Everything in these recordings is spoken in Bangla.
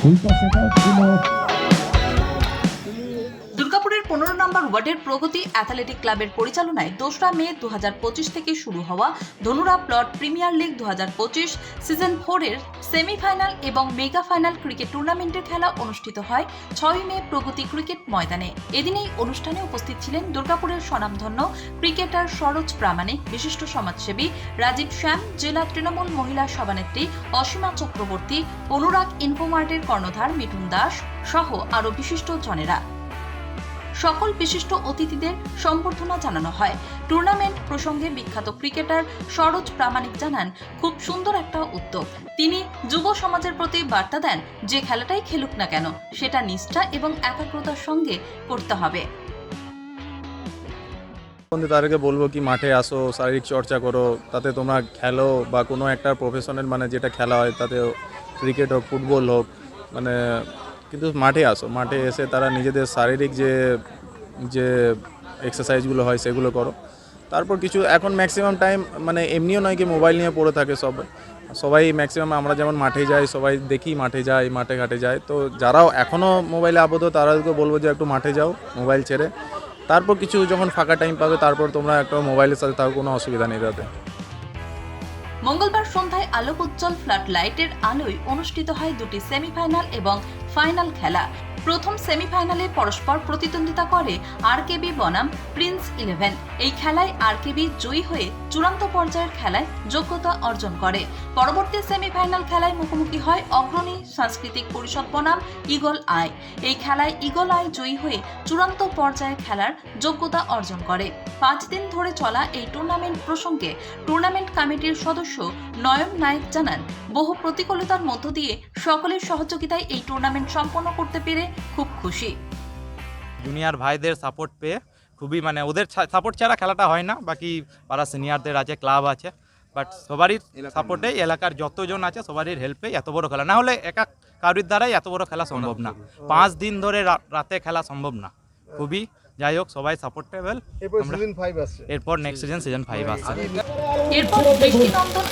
会把生活寂寞。পনেরো নম্বর ওয়ার্ডের প্রগতি অ্যাথলেটিক ক্লাবের পরিচালনায় দোসরা মে দু হাজার পঁচিশ থেকে শুরু হওয়া ধনুরা প্লট প্রিমিয়ার লিগ দু হাজার পঁচিশ সিজন ফোরের সেমিফাইনাল এবং মেগা ফাইনাল ক্রিকেট টুর্নামেন্টের খেলা অনুষ্ঠিত হয় ছয় মে প্রগতি ক্রিকেট ময়দানে। এদিন এই অনুষ্ঠানে উপস্থিত ছিলেন দুর্গাপুরের স্বনামধন্য ক্রিকেটার সরোজ প্রামাণিক, বিশিষ্ট সমাজসেবী রাজীব শ্যাম, জেলা তৃণমূল মহিলা সভানেত্রী অসীমা চক্রবর্তী, অনুরাগ ইনফোমার্টের কর্ণধার মিঠুন দাস সহ আরও বিশিষ্ট জনেরা। সকল বিশিষ্ট অতিথিদের সম্বর্ধনা জানানো হয়। টুর্নামেন্ট প্রসঙ্গে বিখ্যাত ক্রিকেটার সরোজ প্রামাণিক জানান, খুব সুন্দর একটা উদ্যোগ। তিনি যুব সমাজের প্রতি বার্তা দেন, যে খেলাটাই খেলুক না কেন, সেটা নিষ্ঠা এবং একাগ্রতার সঙ্গে করতে হবে। তাদেরকে বলব কি, মাঠে আসো, শারীরিক চর্চা করো, তাতে তোমরা খেলো বা কোনো একটা প্রফেশনাল মানে যেটা খেলা হয়, তাতে ক্রিকেট হোক, ফুটবল হোক মানে কিন্তু মাঠে আসো, মাঠে এসে তারা নিজেদের শারীরিক যে যে এক্সারসাইজগুলো হয় সেগুলো করো। তারপর কিছু, এখন ম্যাক্সিমাম টাইম মানে এমনিও নয় কি মোবাইল নিয়ে পড়ে থাকে সব। সবাই ম্যাক্সিমাম আমরা যেমন মাঠে যাই, সবাই দেখি মাঠে যাই মাঠে ঘাটে যায়। তো যারাও এখনও মোবাইলে আবদ্ধ তাদেরকে বলব যে একটু মাঠে যাও মোবাইল ছেড়ে। তারপর কিছু যখন ফাঁকা টাইম পাবে, তারপর তোমরা একটা মোবাইলের সাথে তার কোনো অসুবিধা নেই তাতে। মঙ্গলবার সন্ধ্যায় আলোক উজ্জ্বল ফ্ল্যাট লাইটের আলোয় অনুষ্ঠিত হয় দুটি সেমিফাইনাল এবং ফাইনাল খেলা। প্রথম সেমিফাইনালে পরস্পর প্রতিদ্বন্দ্বিতা করে আরকেবি বনাম প্রিন্স ইলেভেন এই খেলায় আর আরকেবি জয়ী হয়ে চূড়ান্ত পর্যায়ের খেলায় যোগ্যতা অর্জন করে। পরবর্তী সেমিফাইনাল খেলায় মুখোমুখি হয় অগ্রণী সাংস্কৃতিক পরিষদ বনাম ইগল আই। এই খেলায় ইগল আই জয়ী হয়ে চূড়ান্ত পর্যায়ের খেলার যোগ্যতা অর্জন করে। পাঁচ দিন ধরে চলা এই টুর্নামেন্ট প্রসঙ্গে টুর্নামেন্ট কমিটির সদস্য নয়ন নায়ক জানান, বহু প্রতিকূলতার মধ্য দিয়ে সকলের সহযোগিতায় এই টুর্নামেন্ট সম্পন্ন করতে পেরে খুব খুশি। জুনিয়র ভাইদের সাপোর্ট পেয়ে খুবই মানে ওদের সাপোর্ট ছাড়া খেলাটা হয় না বাকি পাড়া সিনিয়রদের আছে ক্লাব আছে বাট সবারই সাপোর্টে এলাকার যতজন আছে সবারই হেল্পে এত বড় খেলা। না হলে একা কারুর দ্বারাই এত বড় খেলা সম্ভব না। পাঁচ দিন ধরে রা- রাতে খেলা সম্ভব না। খুবই যাই হোক সবাই সাপোর্টেবল এরপর নেক্সট সিজন সিজন ফাইভ আসছে। এরপর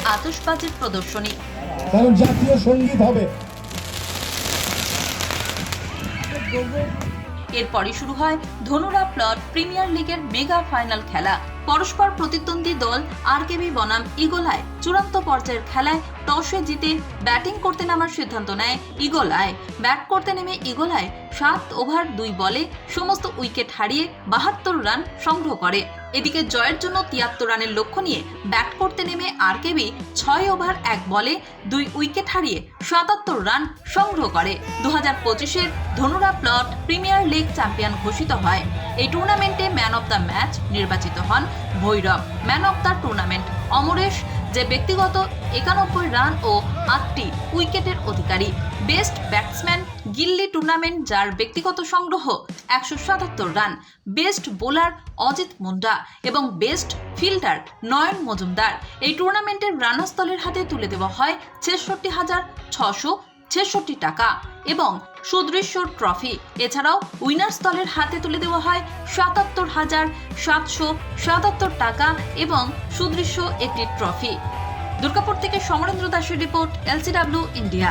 আতশবাজির প্রদর্শনী। কারণ জাতীয় সংগীত হবে। এরপরই শুরু হয় ধনুরা প্লট প্রিমিয়ার লিগের মেগা ফাইনাল খেলা। পরস্পর প্রতিদ্বন্দ্বী দল আরকেবি বনাম ইগোলায় চূড়ান্ত পর্যায়ের খেলায় টসে জিতে ব্যাটিং করতে নামার সিদ্ধান্ত নেয় ইগোলায়। ব্যাট করতে নেমে ইগোলায় সাত ওভার, দুই বলে সমস্ত উইকেট হারিয়ে বাহাত্তর রান সংগ্রহ করে। এদিকে জয়ের জন্য তিয়াত্তর রানের লক্ষ্য নিয়ে ব্যাট করতে নেমে আরকেবি ছয় ওভার, এক বলে দুই উইকেট হারিয়ে সাতাত্তর রান সংগ্রহ করে। দু হাজার পঁচিশের Dhanura plot premier league champion ঘোষিত হয়। এই টুর্নামেন্টে ম্যান অব দ্য ম্যাচ নির্বাচিত হন Bhairab. Man of the tournament Amaresh, যে ব্যক্তিগত একানব্বই রান ও আটটি উইকেটের অধিকারী। বেস্ট ব্যাটসম্যান গিল্লি টুর্নামেন্ট যার ব্যক্তিগত সংগ্রহ একশো সাতাত্তর run. Best bowler Ajit Munda. এবং বেস্ট ফিল্ডার নয়ন মজুমদার। এই টুর্নামেন্টের রানাস্থলের হাতে তুলে দেওয়া হয় ছেষট্টি হাজার ছশো ছেষট্টি টাকা। এবং সুদৃশ্য ট্রফি এছাড়াও উইনার্স দলের হাতে তুলে দেওয়া হয় সাতাত্তর হাজার সাতশো সাতাত্তর টাকা এবং সুদৃশ্য একটি ট্রফি দুর্গাপুর থেকে সমরেন্দ্র দাসের report LCW India